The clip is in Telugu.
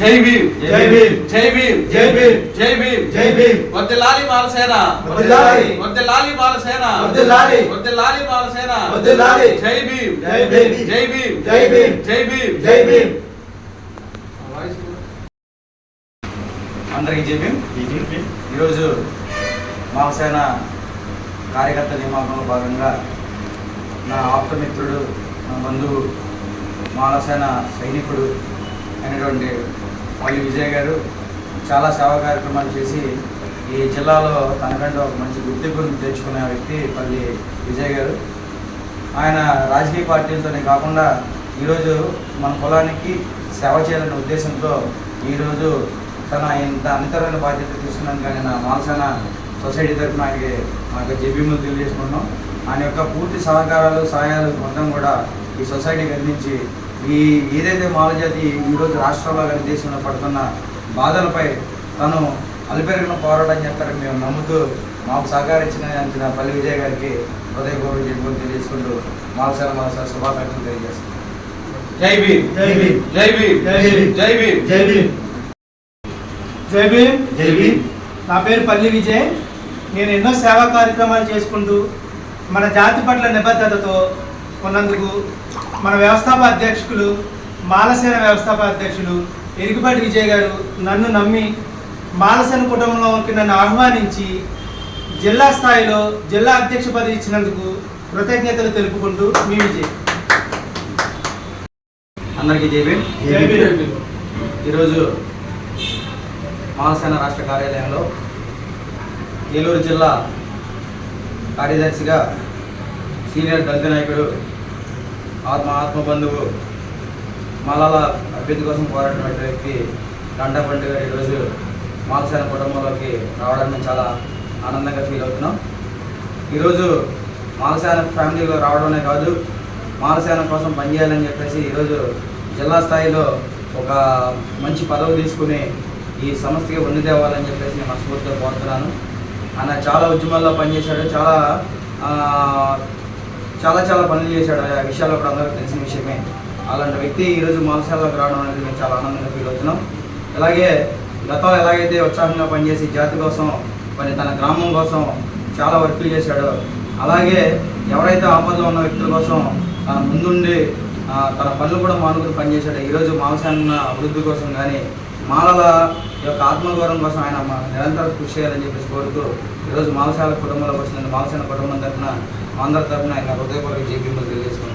జై భీమ్ జై భీమ్. జై భీమ్ జై భీమ్. జై భీమ్ జై భీమ్ వర్దిల్లాలి బాలసేన వర్ధిల్లాలి. వర్దిల్లాలి బాలసేన వర్ధిల్లాలి. వర్దిల్లాలి బాలసేన వర్ధిల్లాలి. జై భీమ్ జై భీమ్. జై భీమ్ జై భీమ్. జై భీమ్ జై భీమ్ అందరికీ చెప్పి ఈరోజు మావసేన కార్యకర్త నియామకంలో భాగంగా నా ఆప్తమిత్రుడు నా బంధువు మాలసేన సైనికుడు అయినటువంటి వాళ్ళు విజయ్ గారు చాలా సేవా కార్యక్రమాలు చేసి ఈ జిల్లాలో తనకంటూ ఒక మంచి గుర్తింపును తెచ్చుకునే వ్యక్తి పల్లి విజయ్ గారు. ఆయన రాజకీయ పార్టీలతోనే కాకుండా ఈరోజు మన కులానికి సేవ చేయాలనే ఉద్దేశంతో ఈరోజు తన ఇంత అనితరమైన బాధ్యత తీసుకున్నాను కానీ నా మాలసేన సొసైటీ తరఫున ఆయనకి మాకు జేబీములు తెలియజేసుకుంటున్నాం. ఆయన యొక్క పూర్తి సహకారాలు సహాయాలు మొత్తం కూడా ఈ సొసైటీకి అందించి ఈ ఏదైతే మాలజాతి ఈరోజు రాష్ట్రంలో కానీ దేశంలో పడుతున్న బాధలపై తను అలిపెరిగిన పోరాటం చేస్తారని మేము నమ్ముతూ మాకు సహకరించిన అంచిన పల్లి విజయ్ గారికి హృదయపూర్వక జన్మలు తెలియజేసుకుంటూ మాలసేన మాలసేన శుభాకాంక్షలు తెలియజేస్తాం. జై భీమ్. జై భీమ్. జై భీమ్. జై భీమ్. జై భీమ్. జై భీమ్. జై భీమ్. జై భీమ్. నా పేరు పల్లి విజయ్. నేను ఎన్నో సేవా కార్యక్రమాలు చేసుకుంటూ మన జాతి పట్ల నిబద్ధతతో ఉన్నందుకు మన వ్యవస్థాపక అధ్యక్షులు మాలసేన వ్యవస్థాపక అధ్యక్షులు ఎరుగుపాటి విజయ్ గారు నన్ను నమ్మి మాలసేన కుటుంబంలోకి నన్ను ఆహ్వానించి జిల్లా స్థాయిలో జిల్లా అధ్యక్ష పదవి ఇచ్చినందుకు కృతజ్ఞతలు తెలుపుకుంటూ మీ విజయ్. అందరికీ జై భీమ్. జై భీమ్. ఈరోజు మాలసేన రాష్ట్ర కార్యాలయంలో ఏలూరు జిల్లా కార్యదర్శిగా సీనియర్ దళిత నాయకుడు ఆత్మ ఆత్మ బంధువు అభ్యర్థి కోసం పోరాడిన వ్యక్తి గంటా పండు గారు ఈరోజు మాలసేన కుటుంబంలోకి రావడం మేము చాలా ఆనందంగా ఫీల్ అవుతున్నాం. ఈరోజు మాలసేన ఫ్యామిలీలో రావడమే కాదు మాలసేన కోసం పనిచేయాలని చెప్పేసి ఈరోజు జిల్లా స్థాయిలో ఒక మంచి పదవి తీసుకుని ఈ సంస్థకి వండి తేవాలని చెప్పేసి నేను మనస్ఫూర్తిగా కోరుతున్నాను. ఆయన చాలా ఉద్యమాల్లో పనిచేశాడు చాలా చాలా చాలా పనులు చేశాడు. ఆ విషయాలు కూడా అందరికీ తెలిసిన విషయమే. అలాంటి వ్యక్తి ఈరోజు మాలశాలలోకి రావడం అనేది మేము చాలా ఆనందంగా ఫీల్ అవుతున్నాం. అలాగే గతంలో ఎలాగైతే ఉత్సాహంగా పనిచేసి జాతి కోసం మరి తన గ్రామం కోసం చాలా వర్కులు చేశాడో అలాగే ఎవరైతే ఆపదలో ఉన్న వ్యక్తుల కోసం తన ముందుండి తన పనులు కూడా మానుకుని పనిచేశాడు ఈరోజు మాంసాన్న అభివృద్ధి కోసం కానీ మాలల యొక్క ఆత్మగౌరవం కోసం ఆయన నిరంతరం కృషి చేయాలని చెప్పేసి కోరుతూ ఈరోజు మాలశాల కుటుంబంలోకి వచ్చిన మాలసేన కుటుంబం తరఫున అందరి తరఫున ఆయన హృదయపూర్వక జీవితంలో తెలియజేస్తున్నాను